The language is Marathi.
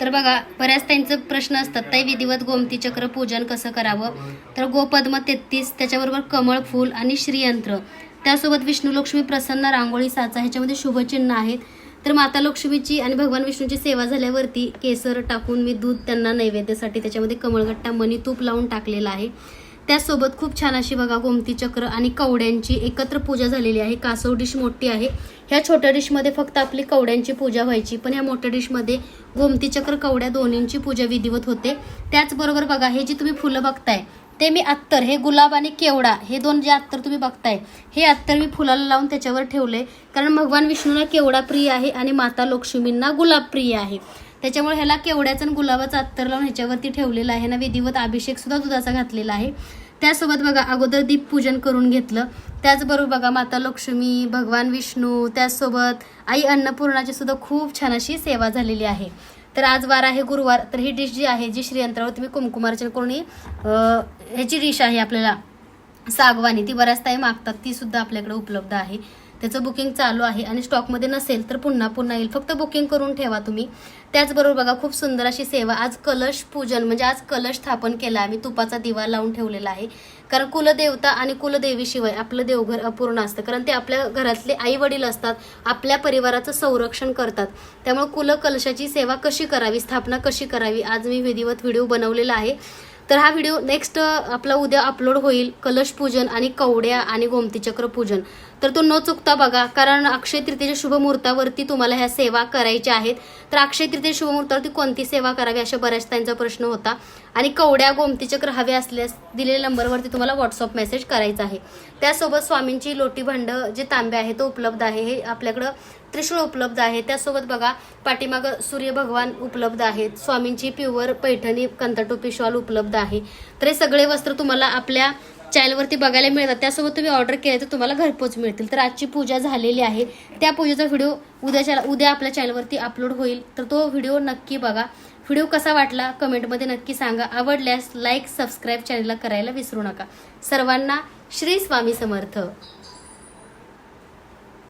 तर बघा बऱ्याच त्यांचं प्रश्न असतात ताई विधिवत गोमती चक्र पूजन कसं करावं? तर गोपद्म तेहतीस त्याच्याबरोबर कमळ फूल आणि श्रीयंत्र. त्यासोबत विष्णू लक्ष्मी प्रसन्न रांगोळी साचा ह्याच्यामध्ये शुभचिन्ह आहेत. तर माता लक्ष्मीची आणि भगवान विष्णूची सेवा झाल्यावरती केसर टाकून मी दूध त्यांना नैवेद्यासाठी त्याच्यामध्ये कमळगट्टा मणी तूप लावून टाकलेला आहे. त्यासोबत खूप छान अशी बघा गोमती चक्र आणि कवड्यांची एकत्र पूजा झालेली आहे. कासव डिश मोठी आहे. ह्या छोट्या डिशमध्ये फक्त आपली कवड्यांची पूजा व्हायची पण ह्या मोठ्या डिशमध्ये गोमती चक्र कवड्या दोन्हींची पूजा विधिवत होते. त्याचबरोबर बघा हे जी तुम्ही फुलं बघताय ते मी अत्तर हे गुलाब आणि केवडा हे दोन जे अत्तर तुम्ही बघताय हे अत्तर मी फुलाला लावून त्याच्यावर ठेवले कारण भगवान विष्णूला केवडा प्रिय आहे आणि माता लक्ष्मींना गुलाब प्रिय आहे. त्याच्यामुळे ह्याला केवड्याचं आणि गुलाबाचं अत्तर लावून ह्याच्यावरती ठेवलेलं आहे. ना विधिवत अभिषेक सुद्धा दुधाचा घातलेला आहे. त्यासोबत बघा अगोदर दीपपूजन करून घेतलं. त्याचबरोबर बघा माता लक्ष्मी भगवान विष्णू त्याचसोबत आई अन्नपूर्णाची सुद्धा खूप छान अशी सेवा झालेली आहे. तर आज वार आहे गुरुवार. तर ही डिश जी आहे जी श्रीयंत्रावर तुम्ही कुमकुमार्चन करून ह्याची डिश आहे आपल्याला. सागवानी ती बऱ्याच ताई मागतात ती सुद्धा आपल्याकडे उपलब्ध आहे. त्याचं बुकिंग चालू आहे आणि स्टॉकमध्ये नसेल तर पुन्हा पुन्हा येईल. फक्त बुकिंग करून ठेवा तुम्ही. त्याचबरोबर बघा खूप सुंदर अशी सेवा आज कलश पूजन म्हणजे आज कलश स्थापन केला आम्ही तुपाचा दिवा लावून ठेवलेला आहे. कारण कुलदेवता आणि कुलदेवीशिवाय आपलं देवघर अपूर्ण असतं. कारण ते आपल्या घरातले आई वडील असतात आपल्या परिवाराचं संरक्षण करतात. त्यामुळे कुल कलशाची सेवा कशी करावी स्थापना कशी करावी आज मी विधिवत व्हिडिओ बनवलेला आहे. तर हा व्हिडिओ नेक्स्ट आपला उद्या अपलोड होईल कलश पूजन आणि कवड्या आणि गोमतीचक्र पूजन. तर तो न चुकता बघा कारण अक्षय तृतीयेच्या शुभ मुहूर्तावरती तुम्हाला ह्या सेवा करायच्या आहेत. तर अक्षय तृतीय शुभमुहूर्तावरती कोणती सेवा करावी अशा बऱ्याच त्यांचा प्रश्न होता. आणि कवड्या गोमतीचक्र हवे असल्यास दिलेल्या नंबरवरती तुम्हाला व्हॉट्सअप मेसेज करायचा आहे. त्यासोबत स्वामींची लोटी भांड जे तांबे आहे तो उपलब्ध आहे. हे आपल्याकडं त्रिशूळ उपलब्ध आहे. त्यासोबत बघा पाठीमागं सूर्य भगवान उपलब्ध आहेत. स्वामींची प्युअर पैठणी कंतटोपी शॉल उपलब्ध आहे. तर हे सगळे वस्त्र तुम्हाला आपल्या चॅनलवरती बघायला मिळतात. त्यासोबत तुम्ही ऑर्डर केले तर तुम्हाला घरपोच मिळतील. तर आजची पूजा झालेली आहे. त्या पूजेचा व्हिडिओ उद्याच्या उद्या आपल्या चॅनलवरती अपलोड होईल. तर तो व्हिडिओ नक्की बघा. व्हिडिओ कसा वाटला? कमेंटमध्ये नक्की सांगा. आवडल्यास लाईक सबस्क्राईब चॅनलला करायला विसरू नका. सर्वांना श्री स्वामी समर्थ.